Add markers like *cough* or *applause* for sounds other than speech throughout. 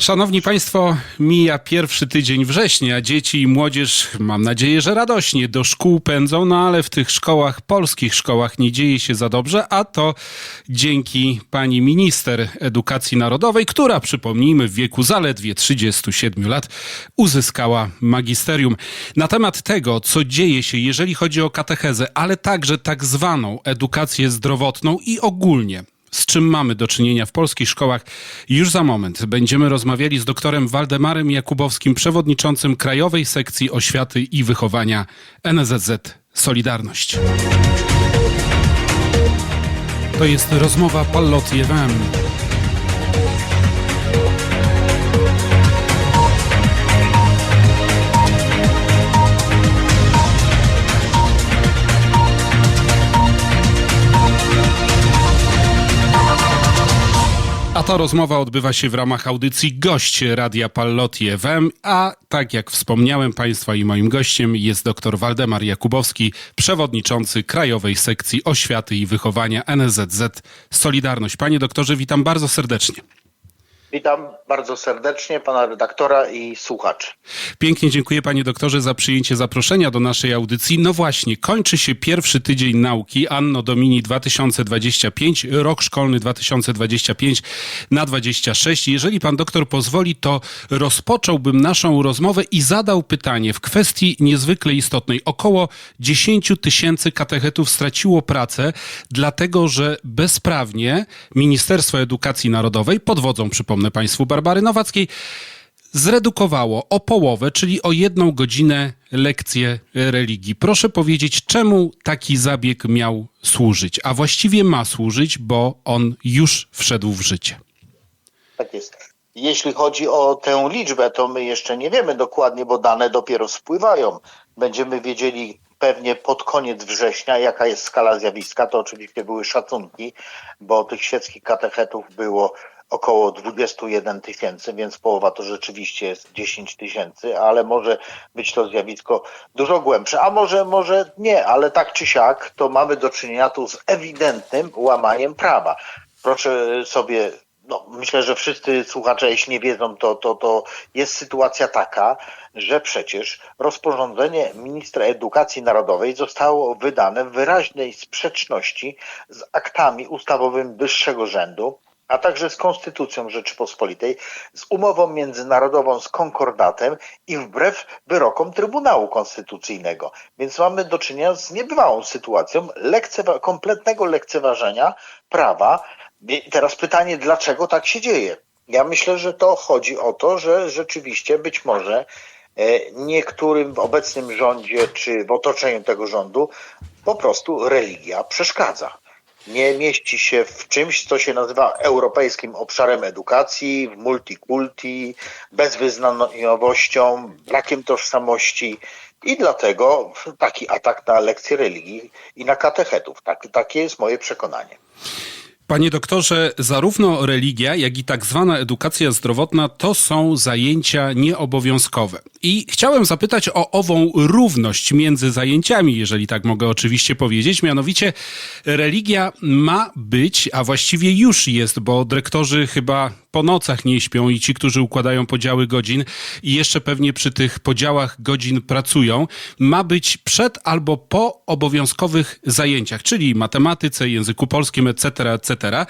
Szanowni Państwo, mija pierwszy tydzień września. Dzieci i młodzież, mam nadzieję, że radośnie do szkół pędzą, no ale w tych szkołach, polskich szkołach nie dzieje się za dobrze, a to dzięki pani minister edukacji narodowej, która, przypomnijmy, w wieku zaledwie 37 lat uzyskała magisterium. Na temat tego, co dzieje się, jeżeli chodzi o katechezę, ale także tak zwaną edukację zdrowotną i ogólnie z czym mamy do czynienia w polskich szkołach. Już za moment będziemy rozmawiali z doktorem Waldemarem Jakubowskim, przewodniczącym Krajowej Sekcji Oświaty i Wychowania NSZZ Solidarność. To jest rozmowa Pallotie FM. Ta rozmowa odbywa się w ramach audycji Gość Radia Pallotti FM, a tak jak wspomniałem Państwa i moim gościem jest dr Waldemar Jakubowski, przewodniczący Krajowej Sekcji Oświaty i Wychowania NSZZ Solidarność. Panie doktorze, witam bardzo serdecznie. Witam bardzo serdecznie pana redaktora i słuchaczy. Pięknie dziękuję panie doktorze za przyjęcie zaproszenia do naszej audycji. No właśnie, kończy się pierwszy tydzień nauki Anno Domini 2025, rok szkolny 2025 na 26. Jeżeli pan doktor pozwoli, to rozpocząłbym naszą rozmowę i zadał pytanie w kwestii niezwykle istotnej. Około 10 tysięcy katechetów straciło pracę, dlatego że bezprawnie Ministerstwo Edukacji Narodowej pod wodzą, przypomnę państwu, Barbary Nowackiej, zredukowało o połowę, czyli o jedną godzinę lekcje religii. Proszę powiedzieć, czemu taki zabieg miał służyć, a właściwie ma służyć, bo on już wszedł w życie. Tak jest. Jeśli chodzi o tę liczbę, to my jeszcze nie wiemy dokładnie, bo dane dopiero spływają. Będziemy wiedzieli pewnie pod koniec września, jaka jest skala zjawiska. To oczywiście były szacunki, bo tych świeckich katechetów było około 21 tysięcy, więc połowa to rzeczywiście jest 10 tysięcy, ale może być to zjawisko dużo głębsze, a może, może nie, ale tak czy siak to mamy do czynienia tu z ewidentnym łamaniem prawa. Proszę sobie no, myślę, że wszyscy słuchacze, jeśli nie wiedzą, to, to, to jest sytuacja taka, że przecież rozporządzenie ministra edukacji narodowej zostało wydane w wyraźnej sprzeczności z aktami ustawowymi wyższego rzędu, a także z Konstytucją Rzeczypospolitej, z umową międzynarodową, z konkordatem i wbrew wyrokom Trybunału Konstytucyjnego. Więc mamy do czynienia z niebywałą sytuacją lekcewa- kompletnego lekceważenia prawa. I teraz pytanie, dlaczego tak się dzieje? Ja myślę, że to chodzi o to, że rzeczywiście być może e, niektórym w obecnym rządzie czy w otoczeniu tego rządu po prostu religia przeszkadza nie mieści się w czymś, co się nazywa europejskim obszarem edukacji, w multikulti, bezwyznaniowością, brakiem tożsamości i dlatego taki atak na lekcje religii i na katechetów. Tak, takie jest moje przekonanie. Panie doktorze, zarówno religia, jak i tak zwana edukacja zdrowotna to są zajęcia nieobowiązkowe. I chciałem zapytać o ową równość między zajęciami, jeżeli tak mogę oczywiście powiedzieć. Mianowicie religia ma być, a właściwie już jest, bo dyrektorzy chyba po nocach nie śpią i ci, którzy układają podziały godzin i jeszcze pewnie przy tych podziałach godzin pracują, ma być przed albo po obowiązkowych zajęciach, czyli matematyce, języku polskim, etc., etc.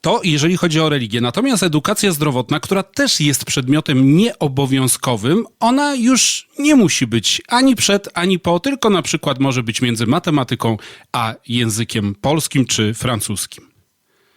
To jeżeli chodzi o religię. Natomiast edukacja zdrowotna, która też jest przedmiotem nieobowiązkowym, ona już nie musi być ani przed, ani po, tylko na przykład może być między matematyką a językiem polskim czy francuskim.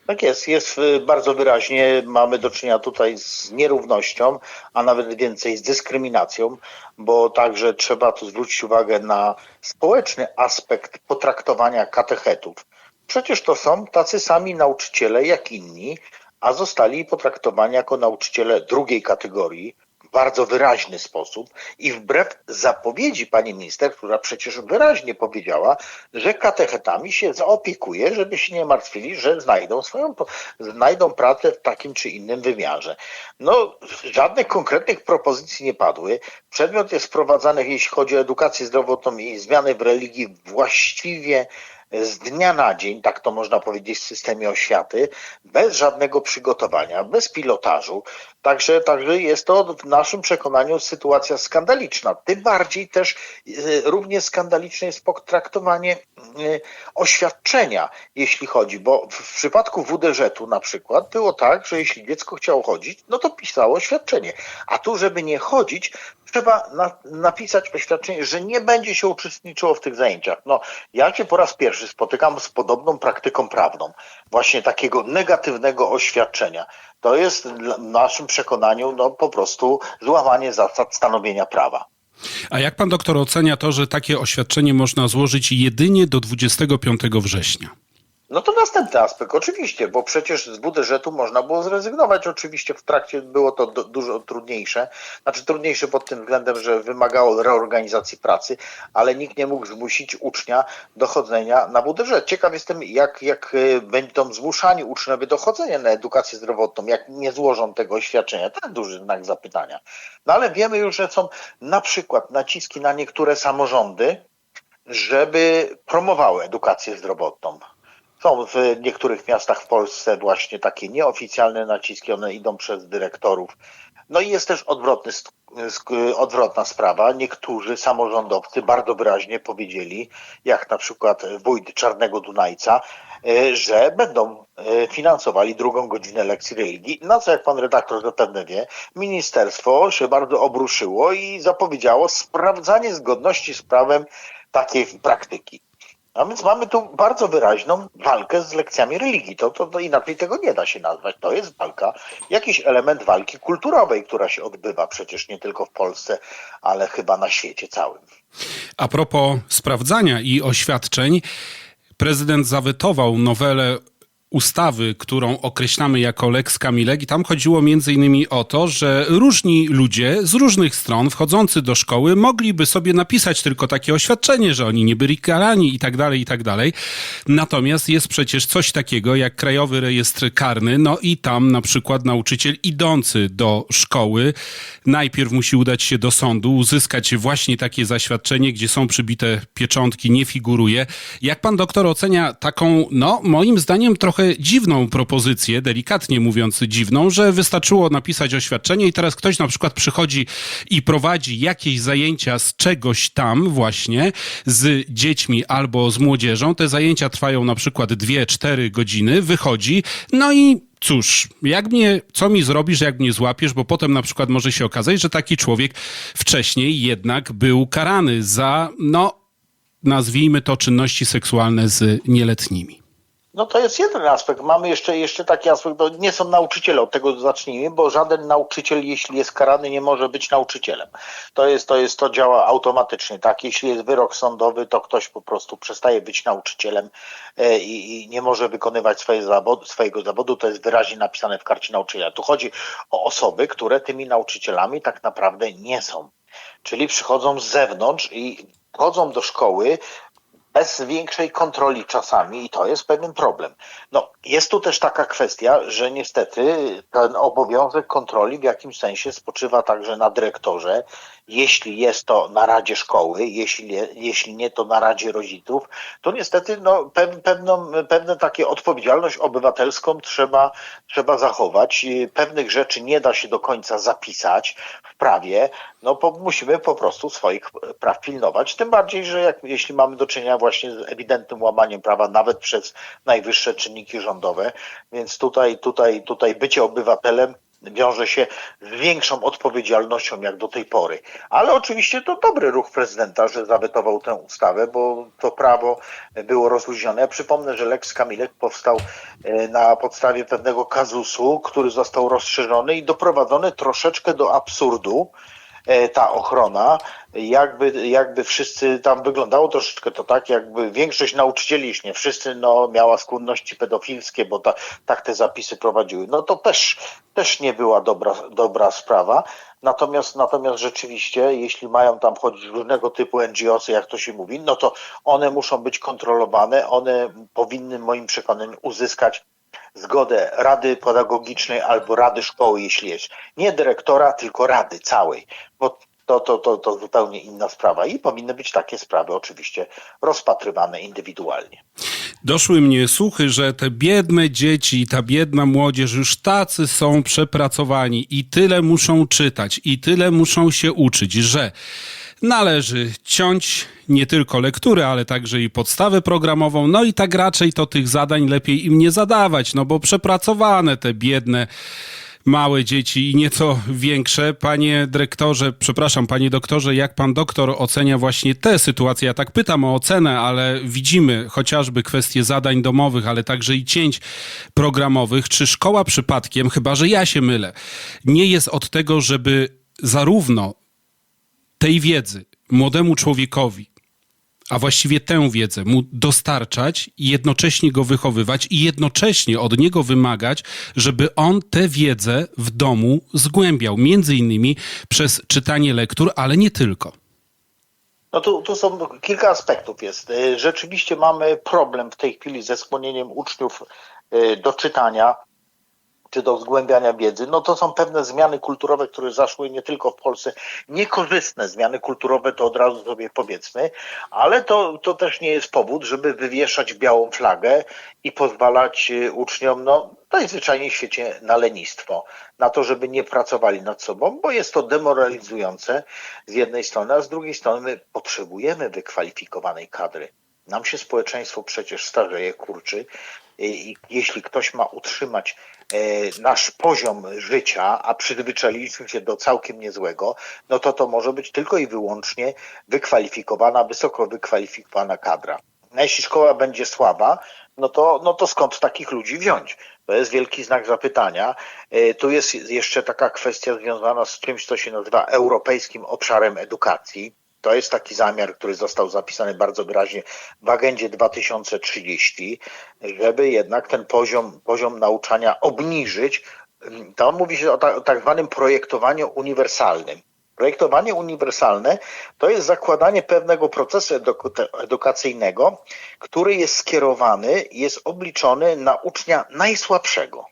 Tak jest, jest y, bardzo wyraźnie, mamy do czynienia tutaj z nierównością, a nawet więcej z dyskryminacją, bo także trzeba tu zwrócić uwagę na społeczny aspekt potraktowania katechetów. Przecież to są tacy sami nauczyciele jak inni, a zostali potraktowani jako nauczyciele drugiej kategorii, w bardzo wyraźny sposób i wbrew zapowiedzi pani minister, która przecież wyraźnie powiedziała, że katechetami się zaopiekuje, żeby się nie martwili, że znajdą swoją, znajdą pracę w takim czy innym wymiarze. No, żadnych konkretnych propozycji nie padły. Przedmiot jest wprowadzany, jeśli chodzi o edukację zdrowotną i zmiany w religii właściwie z dnia na dzień, tak to można powiedzieć w systemie oświaty, bez żadnego przygotowania, bez pilotażu. Także, także jest to w naszym przekonaniu sytuacja skandaliczna. Tym bardziej też y, równie skandaliczne jest potraktowanie y, oświadczenia, jeśli chodzi, bo w, przypadku WDŻ-u na przykład było tak, że jeśli dziecko chciało chodzić, no to pisało oświadczenie. A tu, żeby nie chodzić, trzeba na, napisać oświadczenie, że nie będzie się uczestniczyło w tych zajęciach. No, ja się po raz pierwszy spotykam z podobną praktyką prawną, właśnie takiego negatywnego oświadczenia. To jest w naszym przekonaniu no, po prostu złamanie zasad stanowienia prawa. A jak pan doktor ocenia to, że takie oświadczenie można złożyć jedynie do 25 września? No to następny aspekt, oczywiście, bo przecież z WDŻ-u można było zrezygnować. Oczywiście w trakcie było to do, dużo trudniejsze. Znaczy trudniejsze pod tym względem, że wymagało reorganizacji pracy, ale nikt nie mógł zmusić ucznia do chodzenia na WDŻ. Ciekaw jestem, jak, jak y, będą zmuszani uczniowie do chodzenia na edukację zdrowotną, jak nie złożą tego oświadczenia. To jest duży znak zapytania. No ale wiemy już, że są na przykład naciski na niektóre samorządy, żeby promowały edukację zdrowotną. Są w niektórych miastach w Polsce właśnie takie nieoficjalne naciski, one idą przez dyrektorów. No i jest też odwrotny, odwrotna sprawa. Niektórzy samorządowcy bardzo wyraźnie powiedzieli, jak na przykład wójt Czarnego Dunajca, e, że będą e, finansowali drugą godzinę lekcji religii. Na co, jak pan redaktor zapewne wie, ministerstwo się bardzo obruszyło i zapowiedziało sprawdzanie zgodności z prawem takiej praktyki. A więc mamy tu bardzo wyraźną walkę z lekcjami religii. To, to, to inaczej tego nie da się nazwać. To jest walka, jakiś element walki kulturowej, która się odbywa przecież nie tylko w Polsce, ale chyba na świecie całym. A propos sprawdzania i oświadczeń, prezydent zawetował nowelę ustawy, którą określamy jako Lex Kamilek i tam chodziło między innymi o to, że różni ludzie z różnych stron wchodzący do szkoły mogliby sobie napisać tylko takie oświadczenie, że oni nie byli karani i tak dalej, i tak dalej. Natomiast jest przecież coś takiego jak Krajowy Rejestr Karny, no i tam na przykład nauczyciel idący do szkoły najpierw musi udać się do sądu, uzyskać właśnie takie zaświadczenie, gdzie są przybite pieczątki, nie figuruje. Jak pan doktor ocenia taką, no moim zdaniem trochę dziwną propozycję, delikatnie mówiąc dziwną, że wystarczyło napisać oświadczenie i teraz ktoś na przykład przychodzi i prowadzi jakieś zajęcia z czegoś tam właśnie z dziećmi albo z młodzieżą. Te zajęcia trwają na przykład 2-4 godziny, wychodzi, no i cóż, jak mnie, co mi zrobisz, jak mnie złapiesz, bo potem na przykład może się okazać, że taki człowiek wcześniej jednak był karany za, no, nazwijmy to czynności seksualne z nieletnimi. No to jest jeden aspekt. Mamy jeszcze, jeszcze taki aspekt, bo nie są nauczyciele, od tego zacznijmy, bo żaden nauczyciel, jeśli jest karany, nie może być nauczycielem. To jest, to jest, to działa automatycznie, tak? Jeśli jest wyrok sądowy, to ktoś po prostu przestaje być nauczycielem e, i, i nie może wykonywać zawodu, swojego zawodu. To jest wyraźnie napisane w karcie nauczyciela. Tu chodzi o osoby, które tymi nauczycielami tak naprawdę nie są. Czyli przychodzą z zewnątrz i wchodzą do szkoły bez większej kontroli czasami i to jest pewien problem. No, jest tu też taka kwestia, że niestety ten obowiązek kontroli w jakimś sensie spoczywa także na dyrektorze, jeśli jest to na Radzie Szkoły, jeśli, jeśli nie to na Radzie Rodziców, to niestety no, pew, pewną, pewną takie odpowiedzialność obywatelską trzeba, trzeba zachować. Pewnych rzeczy nie da się do końca zapisać w prawie, no po, musimy po prostu swoich praw pilnować. Tym bardziej, że jak, jeśli mamy do czynienia właśnie z ewidentnym łamaniem prawa, nawet przez najwyższe czynniki rządowe, więc tutaj, tutaj, tutaj bycie obywatelem wiąże się z większą odpowiedzialnością jak do tej pory. Ale oczywiście to dobry ruch prezydenta, że zawetował tę ustawę, bo to prawo było rozluźnione. Ja przypomnę, że Lex Kamilek powstał e, na podstawie pewnego kazusu, który został rozszerzony i doprowadzony troszeczkę do absurdu ta ochrona, jakby, jakby wszyscy tam wyglądało troszeczkę to tak, jakby większość nauczycieli, jeśli nie wszyscy, no miała skłonności pedofilskie, bo ta, tak te zapisy prowadziły. No to też, też nie była dobra, dobra sprawa. Natomiast, natomiast rzeczywiście, jeśli mają tam wchodzić różnego typu NGOsy, jak to się mówi, no to one muszą być kontrolowane, one powinny moim przekonaniu uzyskać zgodę Rady Pedagogicznej albo Rady Szkoły, jeśli jest. Nie dyrektora, tylko Rady całej. Bo to, to, to, to zupełnie inna sprawa i powinny być takie sprawy oczywiście rozpatrywane indywidualnie. Doszły mnie słuchy, że te biedne dzieci i ta biedna młodzież już tacy są przepracowani i tyle muszą czytać i tyle muszą się uczyć, że należy ciąć nie tylko lekturę, ale także i podstawę programową. No i tak raczej to tych zadań lepiej im nie zadawać, no bo przepracowane te biedne małe dzieci i nieco większe. Panie dyrektorze, przepraszam, panie doktorze, jak pan doktor ocenia właśnie tę sytuację? Ja tak pytam o ocenę, ale widzimy chociażby kwestie zadań domowych, ale także i cięć programowych. Czy szkoła przypadkiem, chyba że ja się mylę, nie jest od tego, żeby zarówno tej wiedzy młodemu człowiekowi, a właściwie tę wiedzę mu dostarczać i jednocześnie go wychowywać i jednocześnie od niego wymagać, żeby on tę wiedzę w domu zgłębiał, między innymi przez czytanie lektur, ale nie tylko. No tu, tu są kilka aspektów jest. Rzeczywiście mamy problem w tej chwili ze skłonieniem uczniów y, do czytania czy do zgłębiania wiedzy. No to są pewne zmiany kulturowe, które zaszły nie tylko w Polsce. Niekorzystne zmiany kulturowe, to od razu sobie powiedzmy, ale to, to też nie jest powód, żeby wywieszać białą flagę i pozwalać y, uczniom, no najzwyczajniej w świecie na lenistwo, na to, żeby nie pracowali nad sobą, bo jest to demoralizujące z jednej strony, a z drugiej strony my potrzebujemy wykwalifikowanej kadry. Nam się społeczeństwo przecież starzeje, kurczy. I jeśli ktoś ma utrzymać nasz poziom życia, a przyzwyczailiśmy się do całkiem niezłego, no to to może być tylko i wyłącznie wykwalifikowana, wysoko wykwalifikowana kadra. Jeśli szkoła będzie słaba, no to, no to skąd takich ludzi wziąć? To jest wielki znak zapytania. E, Tu jest jeszcze taka kwestia związana z czymś, co się nazywa Europejskim Obszarem Edukacji. To jest taki zamiar, który został zapisany bardzo wyraźnie w agendzie 2030, żeby jednak ten poziom, poziom nauczania obniżyć. Tam mówi się o, ta, o tak zwanym projektowaniu uniwersalnym. Projektowanie uniwersalne to jest zakładanie pewnego procesu edu- edukacyjnego, który jest skierowany, jest obliczony na ucznia najsłabszego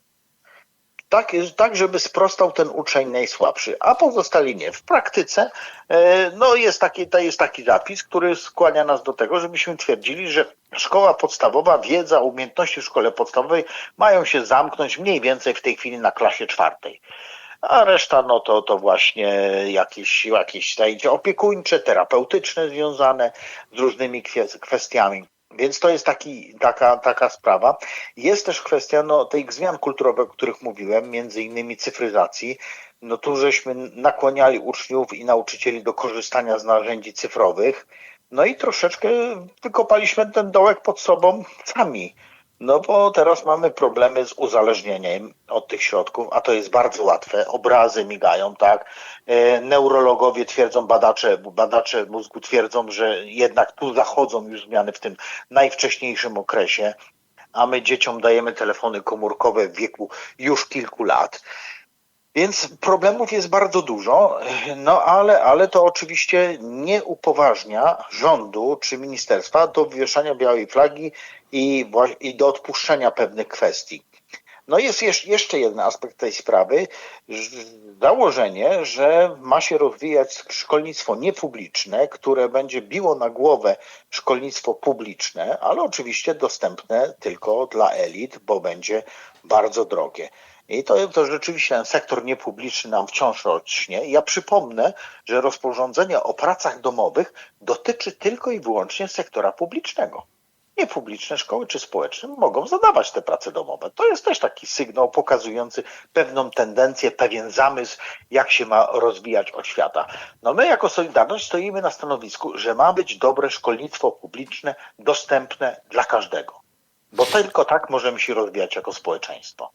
tak, tak, żeby sprostał ten uczeń najsłabszy, a pozostali nie. W praktyce e, no jest, taki, to jest taki zapis, który skłania nas do tego, żebyśmy twierdzili, że szkoła podstawowa, wiedza, umiejętności w szkole podstawowej mają się zamknąć mniej więcej w tej chwili na klasie czwartej. A reszta, no to, to właśnie jakieś, jakieś zajęcia opiekuńcze, terapeutyczne związane z różnymi kwestiami. Więc to jest taki, taka, taka sprawa. Jest też kwestia no, tych zmian kulturowych, o których mówiłem, między innymi cyfryzacji. No tu żeśmy nakłaniali uczniów i nauczycieli do korzystania z narzędzi cyfrowych. No i troszeczkę wykopaliśmy ten dołek pod sobą sami. No bo teraz mamy problemy z uzależnieniem od tych środków, a to jest bardzo łatwe. Obrazy migają, tak? E, Neurologowie twierdzą, badacze, badacze mózgu twierdzą, że jednak tu zachodzą już zmiany w tym najwcześniejszym okresie, a my dzieciom dajemy telefony komórkowe w wieku już kilku lat. Więc problemów jest bardzo dużo, no ale, ale to oczywiście nie upoważnia rządu czy ministerstwa do wywieszania białej flagi i, i do odpuszczenia pewnych kwestii. No jest jeszcze jeden aspekt tej sprawy. Założenie, że ma się rozwijać szkolnictwo niepubliczne, które będzie biło na głowę szkolnictwo publiczne, ale oczywiście dostępne tylko dla elit, bo będzie bardzo drogie. I to, to rzeczywiście ten sektor niepubliczny nam wciąż rośnie. Ja przypomnę, że rozporządzenie o pracach domowych dotyczy tylko i wyłącznie sektora publicznego. Niepubliczne szkoły czy społeczne mogą zadawać te prace domowe. To jest też taki sygnał pokazujący pewną tendencję, pewien zamysł, jak się ma rozwijać oświata. No my jako Solidarność stoimy na stanowisku, że ma być dobre szkolnictwo publiczne, dostępne dla każdego. Bo tylko tak możemy się rozwijać jako społeczeństwo.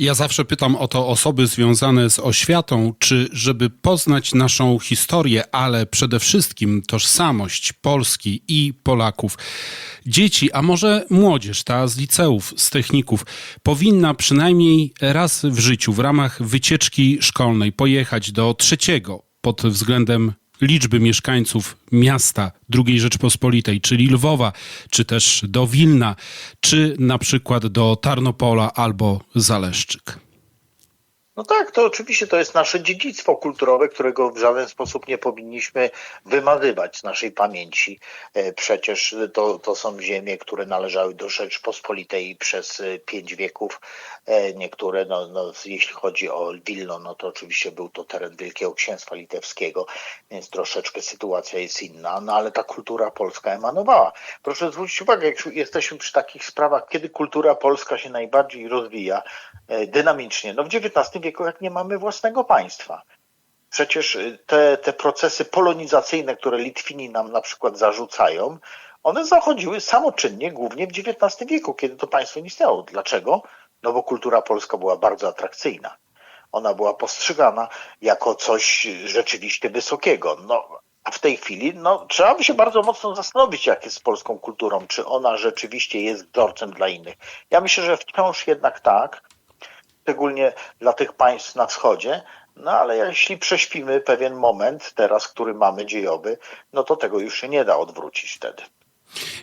Ja zawsze pytam o to osoby związane z oświatą, czy żeby poznać naszą historię, ale przede wszystkim tożsamość Polski i Polaków, dzieci, a może młodzież, ta z liceów, z techników, powinna przynajmniej raz w życiu w ramach wycieczki szkolnej pojechać do trzeciego pod względem liczby mieszkańców miasta II Rzeczpospolitej, czyli Lwowa, czy też do Wilna, czy na przykład do Tarnopola albo Zaleszczyk. No tak, to oczywiście to jest nasze dziedzictwo kulturowe, którego w żaden sposób nie powinniśmy wymazywać z naszej pamięci. E, Przecież to, to są ziemie, które należały do Rzeczpospolitej przez e, pięć wieków. E, Niektóre, no, no, jeśli chodzi o Wilno, no to oczywiście był to teren Wielkiego Księstwa Litewskiego, więc troszeczkę sytuacja jest inna, no ale ta kultura polska emanowała. Proszę zwrócić uwagę, jak jesteśmy przy takich sprawach, kiedy kultura polska się najbardziej rozwija dynamicznie. No w XIX wieku, jak nie mamy własnego państwa. Przecież y, te, te procesy polonizacyjne, które Litwini nam na przykład zarzucają, one zachodziły samoczynnie głównie w XIX wieku, kiedy to państwo nie istniało. Dlaczego? No bo kultura polska była bardzo atrakcyjna. Ona była postrzegana jako coś rzeczywiście wysokiego. No, a w tej chwili no, trzeba by się bardzo mocno zastanowić, jak jest z polską kulturą. Czy ona rzeczywiście jest wzorcem dla innych. Ja myślę, że wciąż jednak tak, szczególnie dla tych państw na wschodzie. No ale jeśli prześpimy pewien moment, teraz, który mamy dziejowy, no to tego już się nie da odwrócić wtedy.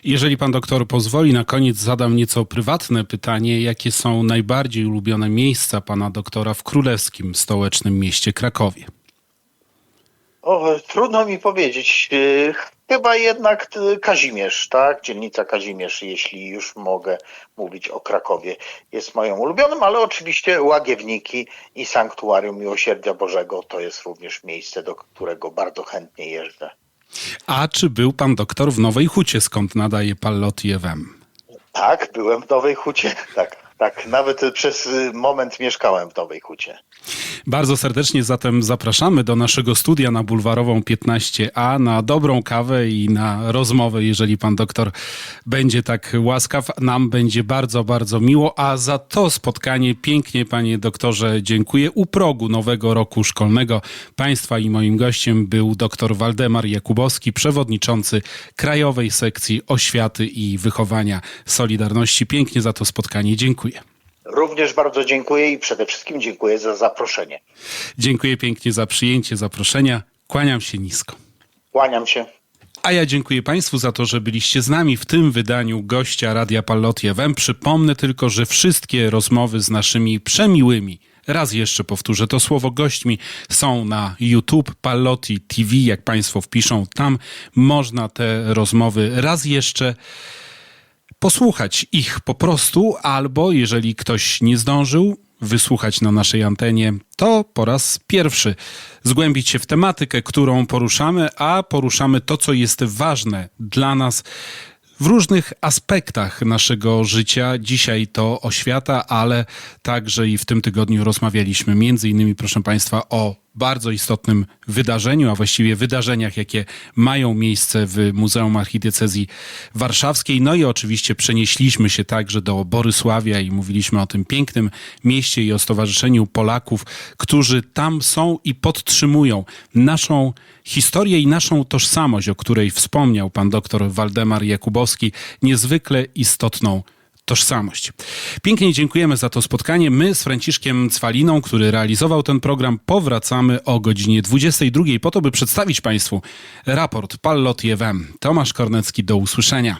Jeżeli pan doktor pozwoli, na koniec zadam nieco prywatne pytanie. Jakie są najbardziej ulubione miejsca pana doktora w królewskim stołecznym mieście Krakowie? O, trudno mi powiedzieć. Chyba jednak y, Kazimierz, tak? Dzielnica Kazimierz, jeśli już mogę mówić o Krakowie, jest moją ulubionym, ale oczywiście Łagiewniki i Sanktuarium Miłosierdzia Bożego to jest również miejsce, do którego bardzo chętnie jeżdżę. A czy był pan doktor w Nowej Hucie, skąd nadaje Pallotti FM? Tak, byłem w Nowej Hucie, *laughs* tak, tak. Nawet przez y, moment mieszkałem w Nowej Hucie. Bardzo serdecznie zatem zapraszamy do naszego studia na Bulwarową 15A na dobrą kawę i na rozmowę, jeżeli pan doktor będzie tak łaskaw. Nam będzie bardzo, bardzo miło, a za to spotkanie pięknie, panie doktorze, dziękuję. U progu nowego roku szkolnego państwa i moim gościem był dr Waldemar Jakubowski, przewodniczący Krajowej Sekcji Oświaty i Wychowania Solidarności. Pięknie za to spotkanie dziękuję. Również bardzo dziękuję i przede wszystkim dziękuję za zaproszenie. Dziękuję pięknie za przyjęcie zaproszenia. Kłaniam się nisko. Kłaniam się. A ja dziękuję Państwu za to, że byliście z nami w tym wydaniu gościa Radia Pallotti FM. Przypomnę tylko, że wszystkie rozmowy z naszymi przemiłymi, raz jeszcze powtórzę to słowo, gośćmi są na YouTube Pallotti TV. Jak Państwo wpiszą, tam można te rozmowy raz jeszcze posłuchać ich po prostu, albo jeżeli ktoś nie zdążył wysłuchać na naszej antenie, to po raz pierwszy zgłębić się w tematykę, którą poruszamy, a poruszamy to, co jest ważne dla nas w różnych aspektach naszego życia. Dzisiaj to oświata, ale także i w tym tygodniu rozmawialiśmy między innymi, proszę Państwa, o bardzo istotnym wydarzeniu, a właściwie wydarzeniach, jakie mają miejsce w Muzeum Archidiecezji Warszawskiej. No i oczywiście przenieśliśmy się także do Borysławia i mówiliśmy o tym pięknym mieście i o Stowarzyszeniu Polaków, którzy tam są i podtrzymują naszą historię i naszą tożsamość, o której wspomniał pan doktor Waldemar Jakubowski, niezwykle istotną tożsamość. Pięknie dziękujemy za to spotkanie. My z Franciszkiem Cwaliną, który realizował ten program, powracamy o godzinie 22 po to, by przedstawić Państwu raport Pallotti FM. Tomasz Kornecki, do usłyszenia.